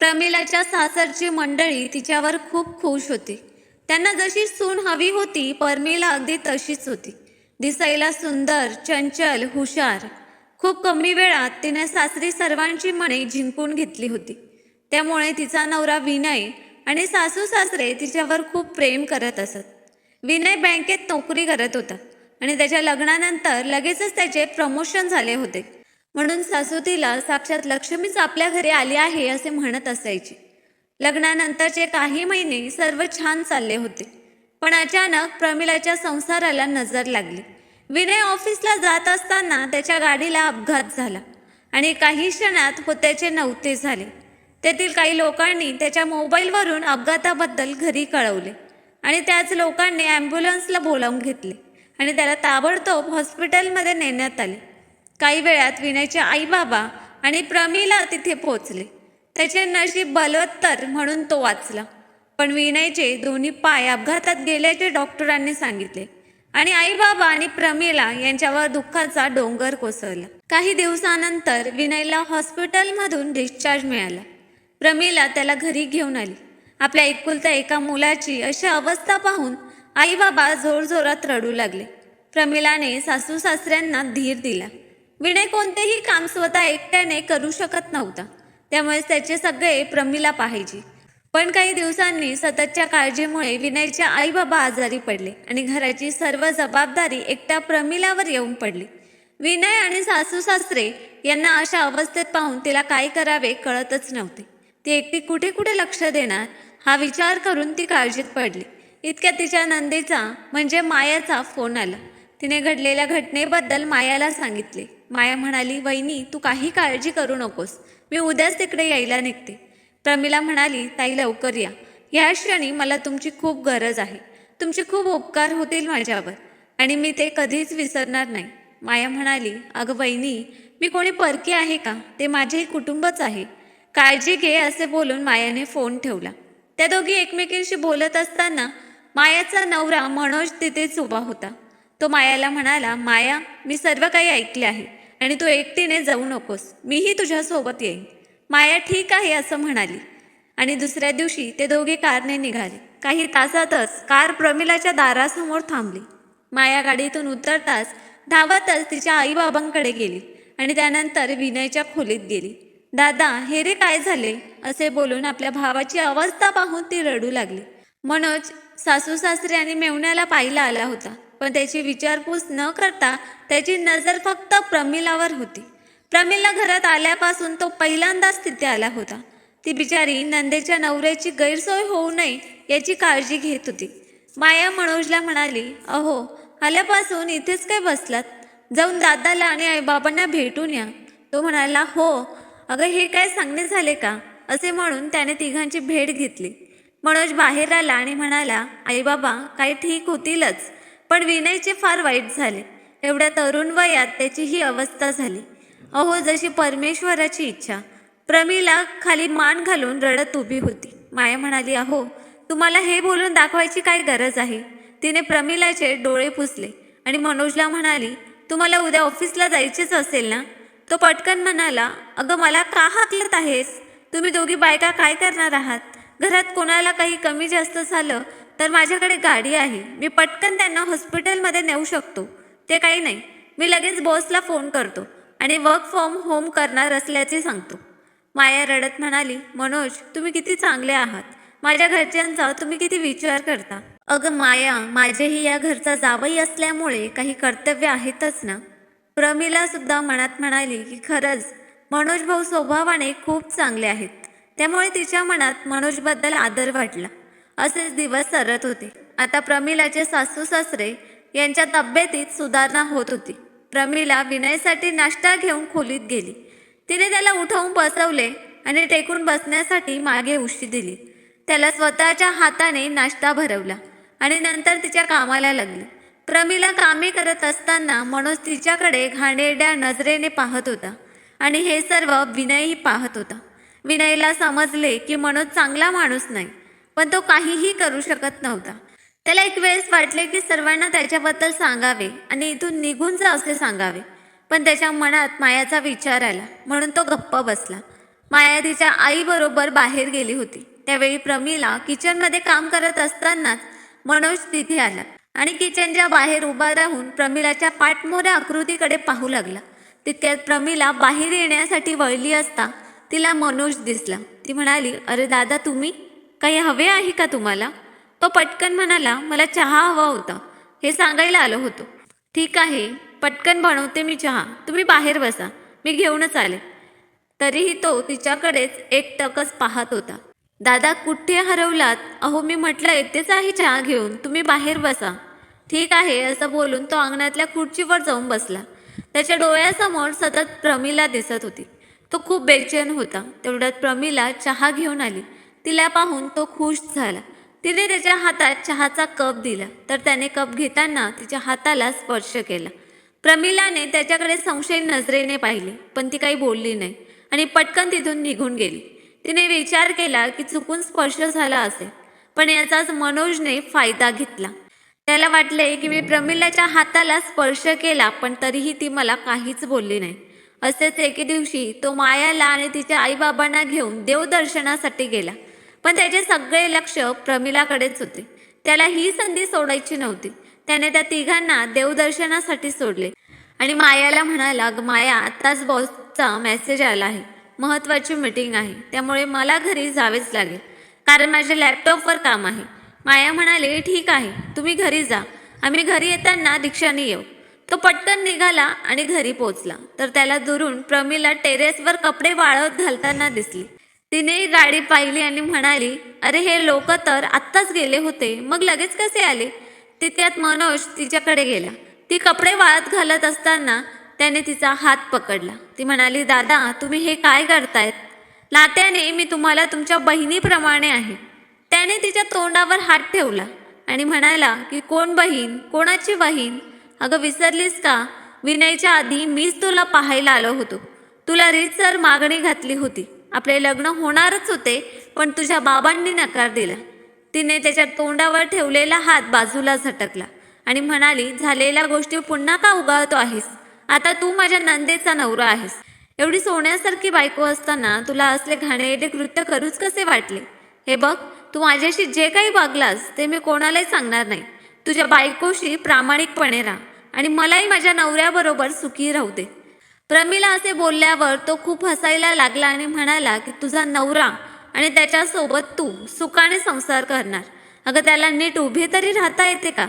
प्रमिलाच्या सासरची मंडळी तिच्यावर खूप खुश होती. त्यांना जशी सून हवी होती परमिला अगदी तशीच होती. दिसायला सुंदर चंचल हुशार. खूप कमी वेळात तिने सासरी सर्वांची मने जिंकून घेतली होती. त्यामुळे तिचा नवरा विनय आणि सासू सासरे तिच्यावर खूप प्रेम करत असत. विनय बँकेत नोकरी करत होता आणि त्याच्या लग्नानंतर लगेचच त्याचे प्रमोशन झाले होते. म्हणून सासू तिला साक्षात लक्ष्मीच आपल्या घरी आली आहे असे म्हणत असायची. लग्नानंतरचे काही महिने सर्व छान चालले होते. पण अचानक प्रमिलाच्या संसाराला नजर लागली. विनय ऑफिसला जात असताना त्याच्या गाडीला अपघात झाला आणि काही क्षणात होत्याचे नव्हते झाले. तेथील काही लोकांनी त्याच्या मोबाईलवरून अपघाताबद्दल घरी कळवले आणि त्याच लोकांनी ॲम्ब्युलन्सला बोलावून घेतले आणि त्याला ताबडतोब हॉस्पिटलमध्ये नेण्यात आले. काही वेळात विनयचे आई बाबा आणि प्रमिला तिथे पोहोचले. त्याचे नशीब बलवत्तर म्हणून तो वाचला. पण विनयचे दोन्ही पाय अपघातात गेल्याचे डॉक्टरांनी सांगितले आणि आई बाबा आणि प्रमिला यांच्यावर दुःखाचा डोंगर कोसळला. काही दिवसानंतर विनयला हॉस्पिटलमधून डिस्चार्ज मिळाला. प्रमिला त्याला घरी घेऊन आली. आपल्या एकुलत्या एका मुलाची अशी अवस्था पाहून आई बाबा जोरजोरात रडू लागले. प्रमिलाने सासू सासऱ्यांना धीर दिला. विनय कोणतेही काम स्वतः एकट्याने करू शकत नव्हता. त्यामुळे त्याचे सगळे प्रमिला पाहिजे पण काही दिवसांनी सततच्या काळजीमुळे विनयच्या आई बाबा आजारी पडले आणि घराची सर्व जबाबदारी एकट्या प्रमिलावर येऊन पडली. विनय आणि सासू सासरे यांना अशा अवस्थेत पाहून तिला काय करावे कळतच नव्हते. ती एकटी कुठे कुठे लक्ष देणार हा विचार करून ती काळजीत पडली. इतक्या तिच्या नंदीचा म्हणजे मायाचा फोन आला. तिने घडलेल्या घटनेबद्दल मायाला सांगितले. माया म्हणाली वहिनी तू काही काळजी करू नकोस. मी उद्याच तिकडे यायला निघते. प्रमिला म्हणाली ताई लवकर या. या क्षणी मला तुमची खूप गरज आहे. तुमचे खूप उपकार होतील माझ्यावर आणि मी ते कधीच विसरणार नाही. माया म्हणाली अगं वहिनी मी कोणी परकी आहे का? ते माझेही कुटुंबच आहे. काळजी घे असे बोलून मायाने फोन ठेवला. त्या दोघी एकमेकींशी बोलत असताना मायाचा नवरा मनोज तिथेच उभा होता. तो मायाला म्हणाला माया मी सर्व काही ऐकले आहे. आणि तू एकटीने जाऊ नकोस. मीही तुझ्यासोबत येईन. माया ठीक आहे असं म्हणाली. आणि दुसऱ्या दिवशी ते दोघे कारने निघाले. काही तासातच कार प्रमिलाच्या दारासमोर थांबली. माया गाडीतून उतरताच धावतच तिच्या आईबाबांकडे गेली आणि त्यानंतर विनयच्या खोलीत गेली. दादा हे रे काय झाले? असे बोलून आपल्या भावाची अवस्था पाहून ती रडू लागली. मनोज सासू सासरे आणि मेवण्याला पाहिला आला होता. पण त्याची विचारपूस न करता त्याची नजर फक्त प्रमिलावर होती. प्रमिला घरात आल्यापासून तो पहिल्यांदाच तिथे आला होता. ती बिचारी नंदेच्या नवऱ्याची गैरसोय होऊ नये याची काळजी घेत होती. माया मनोजला म्हणाली अहो आल्यापासून इथेच काय बसलात? जाऊन दादाला आणि आईबाबांना भेटून या. तो म्हणाला हो अगं हे काय सांगणे झाले का? असे म्हणून त्याने तिघांची भेट घेतली. मनोज बाहेर आला आणि म्हणाला आईबाबा काही ठीक होतीलच. पण विनयचे फार वाईट झाले. एवढ्या तरुण वयात त्याची ही अवस्था झाली. अहो जशी परमेश्वराची इच्छा. प्रमिला खाली मान घालून रडत उभी होती. माया म्हणाली अहो तुम्हाला हे बोलून दाखवायची काय गरज आहे? तिने प्रमिलाचे डोळे पुसले आणि मनोजला म्हणाली तुम्हाला उद्या ऑफिसला जायचेच असेल ना? तो पटकन म्हणाला अगं मला का हाकलत आहेस? तुम्ही दोघी बायका काय करणार आहात? घरात कोणाला काही कमी जास्त झालं तर माझ्याकडे गाडी आहे. मी पटकन त्यांना हॉस्पिटलमध्ये नेऊ शकतो. ते काही नाही. मी लगेच बॉसला फोन करतो आणि वर्क फ्रॉम होम करणार असल्याचे सांगतो. माया रडत म्हणाली मनोज तुम्ही किती चांगले आहात. माझ्या घरच्यांचा तुम्ही किती विचार करता. अगं माया माझेही या घरचा जावई असल्यामुळे काही कर्तव्य आहेतच ना. प्रमिला सुद्धा मनात म्हणाली की खरंच मनोज भाऊ स्वभावाने खूप चांगले आहेत. त्यामुळे तिच्या मनात मनोजबद्दल आदर वाटला. असेच दिवस सरत होते. आता प्रमिलाचे सासू सासरे यांच्या तब्येतीत सुधारणा होत होती. प्रमिला विनयसाठी नाश्ता घेऊन खोलीत गेली. तिने त्याला उठवून बसवले आणि टेकून बसण्यासाठी मागे उशी दिली. त्याला स्वतःच्या हाताने नाश्ता भरवला आणि नंतर तिच्या कामाला लागली. प्रमिला कामे करत असताना मनोज तिच्याकडे घाणेरड्या नजरेने पाहत होता आणि हे सर्व विनयही पाहत होता. विनयला समजले की मनोज चांगला माणूस नाही. पण तो काहीही करू शकत नव्हता. त्याला एक वेळेस वाटले की सर्वांना त्याच्याबद्दल सांगावे आणि इथून निघून जा असे सांगावे. पण त्याच्या मनात मायाचा विचार आला म्हणून तो गप्प बसला. माया तिच्या आईबरोबर बाहेर गेली होती. त्यावेळी प्रमीला किचनमध्ये काम करत असतानाच मनोज तिथे आला आणि किचनच्या बाहेर उभा राहून प्रमिलाच्या पाठमोऱ्या आकृतीकडे पाहू लागला. तितक्यात प्रमिला बाहेर येण्यासाठी वळली असता तिला मनोज दिसला. ती म्हणाली अरे दादा तुम्ही काही हवे आहे का तुम्हाला? तो पटकन म्हणाला मला चहा हवा होता. हे सांगायला आलो होतो. ठीक आहे पटकन बनवते मी चहा. तुम्ही बाहेर बसा. मी घेऊनच आले. तरीही तो तिच्याकडेच एकटकच पाहत होता. दादा कुठे हरवलात? अहो मी म्हटलं येतेच आहे चहा घेऊन. तुम्ही बाहेर बसा. ठीक आहे असं बोलून तो अंगणातल्या खुर्चीवर जाऊन बसला. त्याच्या डोळ्यासमोर सतत प्रमिला दिसत होती. तो खूप बेचैन होता. तेवढ्यात प्रमिला चहा घेऊन आली. तिला पाहून तो खुश झाला. तिने त्याच्या हातात चहाचा कप दिला. तर त्याने कप घेताना तिच्या हाताला स्पर्श केला. प्रमिलाने त्याच्याकडे संशय नजरेने पाहिले पण ती काही बोलली नाही आणि पटकन तिथून निघून गेली. तिने विचार केला की चुकून स्पर्श झाला असेल पण याचाच मनोजने फायदा घेतला. त्याला वाटले की मी प्रमिलाच्या हाताला स्पर्श केला पण तरीही ती मला काहीच बोलली नाही. असेच एके दिवशी तो मायाला आणि तिच्या आईबाबांना घेऊन देवदर्शनासाठी गेला. पण त्याचे सगळे लक्ष प्रमिलाकडेच होते. त्याला ही संधी सोडायची नव्हती. त्याने त्या तिघांना देवदर्शनासाठी सोडले. आणि मायाला म्हणाला माया आताच बॉसचा मेसेज आला आहे. महत्वाची मीटिंग आहे. त्यामुळे मला घरी जावेच लागेल. कारण माझ्या लॅपटॉपवर काम आहे. माया म्हणाले ठीक आहे. तुम्ही घरी जा. आम्ही घरी येताना रिक्षाने येऊ. तो पटकन निघाला आणि घरी पोचला तर त्याला दुरून प्रमिला टेरेसवर कपडे वाळत घालताना दिसली. तिने गाडी पाहिली आणि म्हणाली अरे हे लोक तर आत्ताच गेले होते. मग लगेच कसे आले? तितक्यात मनोज तिच्याकडे गेला. ती कपडे वाळत घालत असताना त्याने तिचा हात पकडला. ती म्हणाली दादा तुम्ही हे काय करतायत? नात्याने मी तुम्हाला तुमच्या बहिणीप्रमाणे आहे. त्याने तिच्या तोंडावर हात ठेवला आणि म्हणाला की कोण बहीण? कोणाची बहीण? अगं विसरलीस का? विनयच्या आधी मीच तुला पाहायला आलो होतो. तुला रीतसर मागणी घातली होती. आपले लग्न होणारच होते पण तुझ्या बाबांनी नकार दिला. तिने त्याच्या तोंडावर ठेवलेला हात बाजूला झटकला आणि म्हणाली झालेल्या गोष्टी पुन्हा का उगाळतो आहेस? आता तू माझ्या नंदेचा नवरा आहेस. एवढी सोन्यासारखी बायको असताना तुला असले घाणेरडे कृत्य करूच कसे वाटले? हे बघ तू माझ्याशी जे काही वागलास ते मी कोणालाही सांगणार नाही. तुझ्या बायकोशी प्रामाणिकपणे राहा आणि मलाही माझ्या नवऱ्याबरोबर सुखी राहू दे. प्रमिला असे बोलल्यावर तो खूप हसायला लागला आणि म्हणाला की तुझा नवरा आणि त्याच्यासोबत तू सुखाने संसार करणार. अगं त्याला नीट उभे तरी राहता येते का?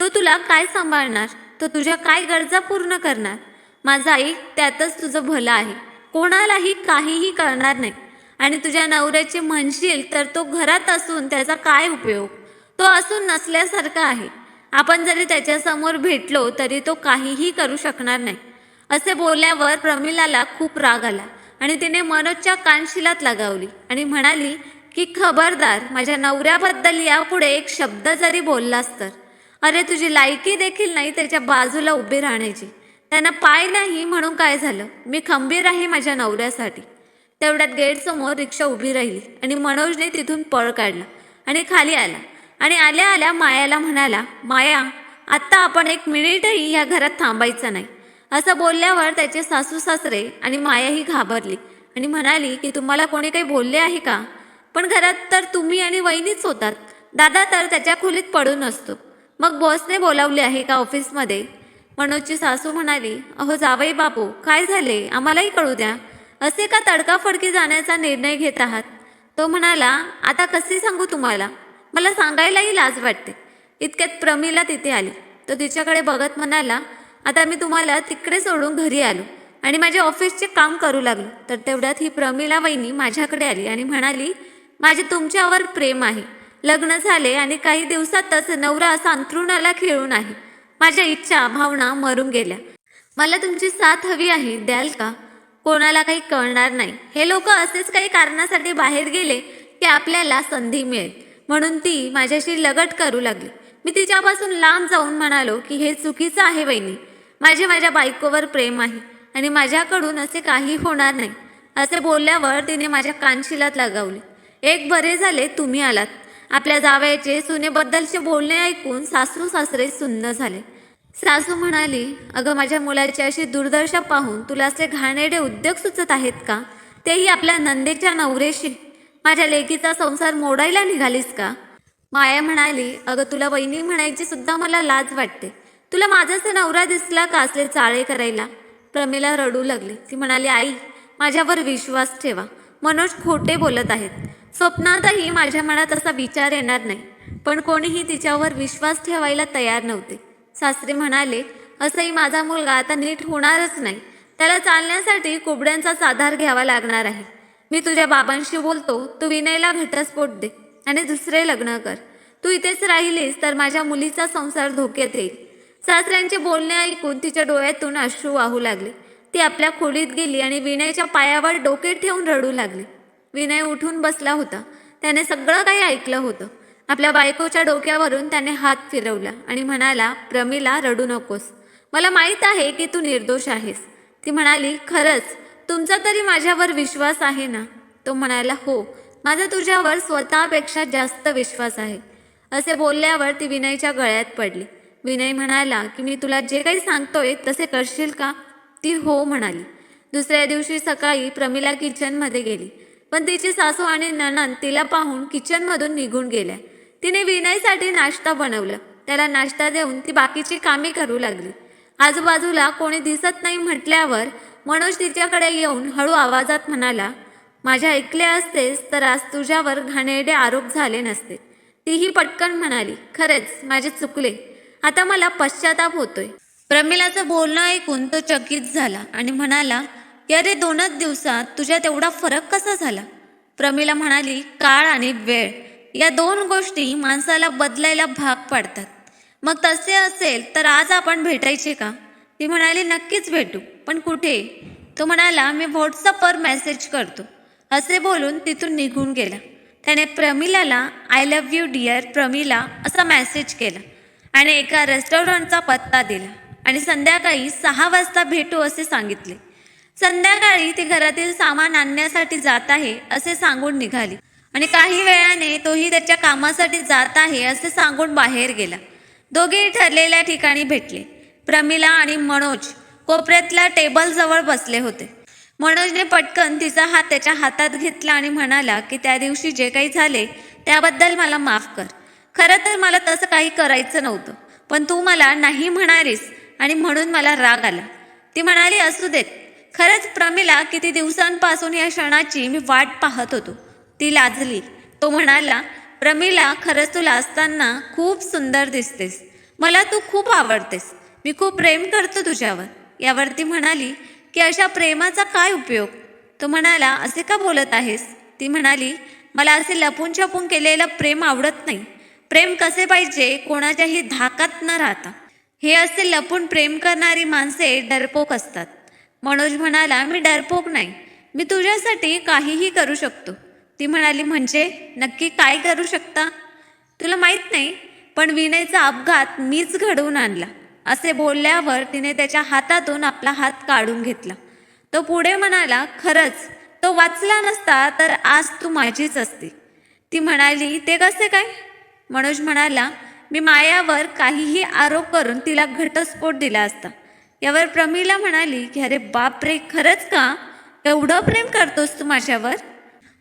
तो तुला काय सांभाळणार? तो तुझ्या काय गरजा पूर्ण करणार? माझा आई त्यातच तुझं भलं आहे. कोणालाही काहीही करणार नाही. आणि तुझ्या नवऱ्याचे म्हणशील तर तो घरात असून त्याचा काय उपयोग? तो असून नसल्यासारखा आहे. आपण जरी त्याच्यासमोर भेटलो तरी तो काहीही करू शकणार नाही. असे बोलल्यावर प्रमिलाला खूप राग आला आणि तिने मनोजच्या कानशिलात लगावली आणि म्हणाली की खबरदार माझ्या नवऱ्याबद्दल यापुढे एक शब्द जरी बोललास तर. अरे तुझी लायकी देखील नाही त्याच्या बाजूला उभी राहण्याची. त्यांना पाय नाही म्हणून काय झालं? मी खंबीर आहे माझ्या नवऱ्यासाठी. तेवढ्यात गेटसमोर रिक्षा उभी राहिली आणि मनोजने तिथून पळ काढला आणि खाली आला आणि आल्या आल्या मायाला म्हणाला माया आत्ता आपण एक मिनिटही या घरात थांबायचं नाही. असं बोलल्यावर त्याचे सासू सासरे आणि मायाही घाबरली आणि म्हणाली की तुम्हाला कोणी काही बोलले आहे का? पण घरात तर तुम्ही आणि वहिनीच होतात. दादा तर त्याच्या खोलीत पडून असतो. मग बॉसने बोलावले आहे का ऑफिसमध्ये मनोजची सासू म्हणाली अहो जावई बापू काय झाले? आम्हालाही कळू द्या. असे का तडकाफडकी जाण्याचा निर्णय घेत आहात? तो म्हणाला आता कसे सांगू तुम्हाला? मला सांगायलाही लाज वाटते. इतक्यात प्रमिला तिथे आली. तो तिच्याकडे बघत म्हणाला आता मी तुम्हाला तिकडे सोडून घरी आलो. आणि माझे ऑफिसचे काम करू लागलो. तर तेवढ्यात ही प्रमिला वहिनी माझ्याकडे आली आणि म्हणाली माझे तुमच्यावर प्रेम आहे. लग्न झाले आणि काही दिवसातच नवरा असा अंथरुणाला खेळून आहे. माझ्या इच्छा भावना मरून गेल्या. मला तुमची साथ हवी आहे द्याल का? कोणाला काही कळणार नाही. हे लोक असेच काही कारणासाठी बाहेर गेले की आपल्याला संधी मिळेल. म्हणून ती माझ्याशी लगट करू लागली. मी तिच्यापासून लांब जाऊन म्हणालो की हे चुकीचं आहे वहिनी. माझे माझ्या बायकोवर प्रेम आहे आणि माझ्याकडून असे काही होणार नाही. असे बोलल्यावर तिने माझ्या कानशिलात लगावले. एक बरे झाले तुम्ही आलात. आपल्या जावयाचे सुनेबद्दलचे बोलणे ऐकून सासू सासरे सुन्न झाले. सासू म्हणाली अगं माझ्या मुलाची अशी दुर्दशा पाहून तुला असे घाणेडे उद्योग सुचत आहेत का? तेही आपल्या नंदेच्या नवरेशी. माझ्या लेकीचा संसार मोडायला निघालीस का? माया म्हणाली अगं तुला वहिनी म्हणायची सुद्धा मला लाज वाटते. तुला माझाच नवरा दिसला का असले चाळे करायला? प्रमिला रडू लागली. ती म्हणाली आई माझ्यावर विश्वास ठेवा. मनोज खोटे बोलत आहेत. स्वप्नातही माझ्या मनात असा विचार येणार नाही. पण कोणीही तिच्यावर विश्वास ठेवायला तयार नव्हते. सासरे म्हणाले असंही माझा मुलगा आता नीट होणारच नाही. त्याला चालण्यासाठी कुबड्यांचाच आधार घ्यावा लागणार आहे. मी तुझ्या बाबांशी बोलतो. तू विनयला घटस्फोट दे आणि दुसरे लग्न कर. तू इथेच राहिलीस तर माझ्या मुलीचा संसार धोक्यात येईल. सासऱ्यांचे बोलणे ऐकून तिच्या डोळ्यातून अश्रू वाहू लागले. ती आपल्या खोलीत गेली आणि विनयच्या पायावर डोके ठेवून रडू लागली. विनय उठून बसला होता. त्याने सगळं काही ऐकलं होतं. आपल्या बायकोच्या डोक्यावरून त्याने हात फिरवला आणि म्हणाला प्रमिला रडू नकोस. मला माहीत आहे की तू निर्दोष आहेस. ती म्हणाली खरंच तुमचा तरी माझ्यावर विश्वास आहे ना? तो म्हणाला हो माझा तुझ्यावर स्वतःपेक्षा जास्त विश्वास आहे. असे बोलल्यावर ती विनयच्या गळ्यात पडली. विनय म्हणाला की मी तुला जे काही सांगतोय तसे करशील का? ती हो म्हणाली. दुसऱ्या दिवशी सकाळी प्रमिला किचनमध्ये गेली. पण तिची सासू आणि ननन तिला पाहून किचनमधून निघून गेल्या. तिने विनयसाठी नाश्ता बनवलं. त्याला नाश्ता देऊन ती बाकीची कामे करू लागली. आजूबाजूला कोणी दिसत नाही म्हटल्यावर मनोज तिच्याकडे येऊन हळू आवाजात म्हणाला माझ्या ऐकले असतेस तर आज तुझ्यावर घाणेरडे आरोप झाले नसते. तीही पटकन म्हणाली खरेच माझे चुकले. आता मला पश्चाताप होतोय. प्रमिलाचं बोलणं ऐकून तो चकित झाला आणि म्हणाला की अरे दोनच दिवसात तुझ्या तेवढा फरक कसा झाला? प्रमिला म्हणाली काळ आणि वेळ या दोन गोष्टी माणसाला बदलायला भाग पाडतात. मग तसे असेल तर आज आपण भेटायचे का? ती म्हणाली नक्कीच भेटू पण कुठे? तो म्हणाला मी व्हॉट्सअपवर मेसेज करतो. असे बोलून तिथून निघून गेला. त्याने प्रमिलाला I love you dear Pramila असा मेसेज केला. आणि एका रेस्टॉरंटचा पत्ता दिला. आणि संध्याकाळी सहा वाजता भेटू असे सांगितले. संध्याकाळी ती घरातील सामान आणण्यासाठी जात आहे असे सांगून निघाली. आणि काही वेळाने तोही त्याच्या कामासाठी जात आहे असे सांगून बाहेर गेला. दोघेही ठरलेल्या ठिकाणी भेटले. प्रमिला आणि मनोज कोपऱ्यातल्या टेबलजवळ बसले होते. मनोजने पटकन तिचा हात त्याच्या हातात घेतला आणि म्हणाला की त्या दिवशी जे काही झाले त्याबद्दल मला माफ कर. खरं तर मला तसं काही करायचं नव्हतं. पण तू मला नाही म्हणालीस आणि म्हणून मला राग आला. ती म्हणाली असू देत. खरंच प्रमिला किती दिवसांपासून या क्षणाची मी वाट पाहत होतो. ती लाजली. तो म्हणाला प्रमिला खरंच तू लाजताना खूप सुंदर दिसतेस. मला तू खूप आवडतेस. मी खूप प्रेम करतो तुझ्यावर. यावर ती म्हणाली की अशा प्रेमाचा काय उपयोग? तो म्हणाला असे का बोलत आहेस? ती म्हणाली मला असे लपून छपून केलेलं प्रेम आवडत नाही. प्रेम कसे पाहिजे कोणाच्याही धाकात न राहता. हे असे लपून प्रेम करणारी माणसे डरपोक असतात. मनोज म्हणाला मी डरपोक नाही. मी तुझ्यासाठी काहीही करू शकतो. ती म्हणाली म्हणजे? नक्की काय करू शकता? तुला माहीत नाही पण विनयचा अपघात मीच घडवून आणला. असे बोलल्यावर तिने त्याच्या हातातून आपला हात काढून घेतला. तो पुढे म्हणाला खरंच तो वाचला नसता तर आज तू माझीच असती. ती म्हणाली ते कसे काय? मनोज म्हणाला मी मायावर काहीही आरोप करून तिला घटस्फोट दिला असता. यावर प्रमिला म्हणाली की अरे बापरे खरंच का? एवढं प्रेम करतोस तू माझ्यावर?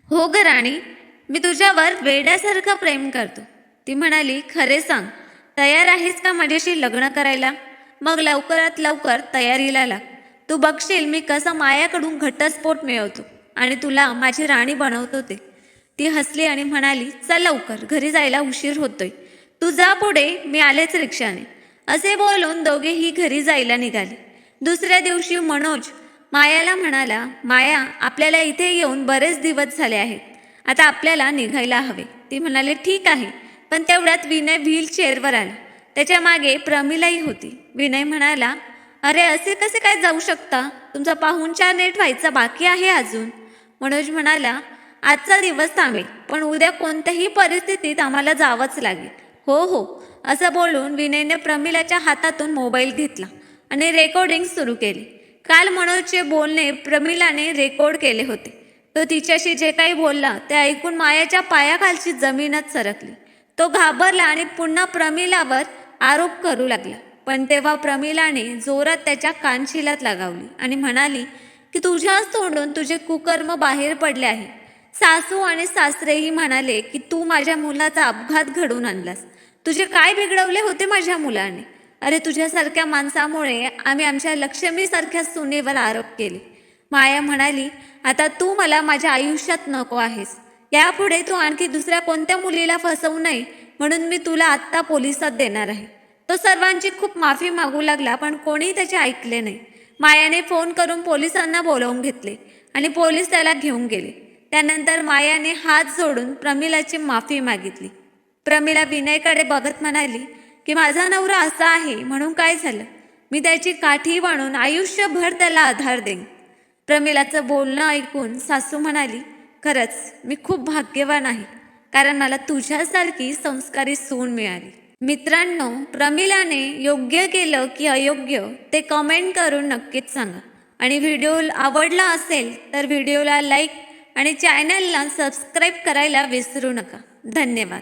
हो ग राणी मी तुझ्यावर वेड्यासारखं प्रेम करतो. ती म्हणाली खरे सांग तयार आहेस का माझ्याशी लग्न करायला? मग लवकरात लवकर तयारीला लाग. तू बघशील मी कसं मायाकडून घटस्फोट मिळवतो आणि तुला माझी राणी बनवतो ते. ती हसली आणि म्हणाली चल लवकर घरी जायला उशीर होतोय. तू जा पुढे मी आलेच रिक्षाने. असे बोलून दोघेही घरी जायला निघाले. दुसऱ्या दिवशी मनोज मायाला म्हणाला माया आपल्याला इथे येऊन बरेच दिवस झाले आहेत. आता आपल्याला निघायला हवे. ती म्हणाले ठीक आहे. पण तेवढ्यात विनय व्हील चेअरवर आला. त्याच्यामागे प्रमिलाही होती. विनय म्हणाला अरे असे कसे काय जाऊ शकता? तुमचा पाहुणचार नीट व्हायचा बाकी आहे अजून. मनोज म्हणाला आजचा दिवस थांबेल पण उद्या कोणत्याही परिस्थितीत आम्हाला जावंच लागेल. हो हो असं बोलून विनयने प्रमिलाच्या हातातून मोबाईल घेतला आणि रेकॉर्डिंग सुरू केली. काल मनोजचे बोलणे प्रमिलाने रेकॉर्ड केले होते. तो तिच्याशी जे काही बोलला ते ऐकून मायाच्या पायाखालची जमीनच सरकली. तो घाबरला आणि पुन्हा प्रमिलावर आरोप करू लागला. पण तेव्हा प्रमिलाने जोरात त्याच्या कानशिलात लगावली आणि म्हणाली की तुझ्याच तोंडून तुझे कुकर्म बाहेर पडले आहे. सासू आणि सासरेही म्हणाले की तू माझ्या मुलाचा अपघात घडवून आणलास. तुझे काय बिघडवले होते माझ्या मुलाने? अरे तुझ्यासारख्या माणसामुळे आम्ही आमच्या लक्ष्मीसारख्या सुनेवर आरोप केले. माया म्हणाली आता तू मला माझ्या आयुष्यात नको आहेस. यापुढे तू आणखी दुसऱ्या कोणत्या मुलीला फसवू नये म्हणून मी तुला आत्ता पोलिसात देणार आहे. तो सर्वांची खूप माफी मागू लागला पण कोणी त्याचे ऐकले नाही. मायाने फोन करून पोलिसांना बोलावून घेतले आणि पोलीस त्याला घेऊन गेले. त्यानंतर मायाने हात जोडून प्रमिलाची माफी मागितली. प्रमिला विनयकडे बघत म्हणाली की माझा नवरा असा आहे म्हणून काय झालं? मी त्याची काठी बांधून आयुष्यभर त्याला आधार देईन. प्रमिलाचं बोलणं ऐकून सासू म्हणाली खरंच मी खूप भाग्यवान आहे कारण मला तुझ्यासारखी संस्कारी सून मिळाली. मित्रांनो प्रमिलाने योग्य केलं की अयोग्य ते कमेंट करून नक्कीच सांगा. आणि व्हिडिओ आवडला असेल तर व्हिडिओला लाईक आणि चॅनलला सबस्क्राईब करायला विसरू नका. धन्यवाद.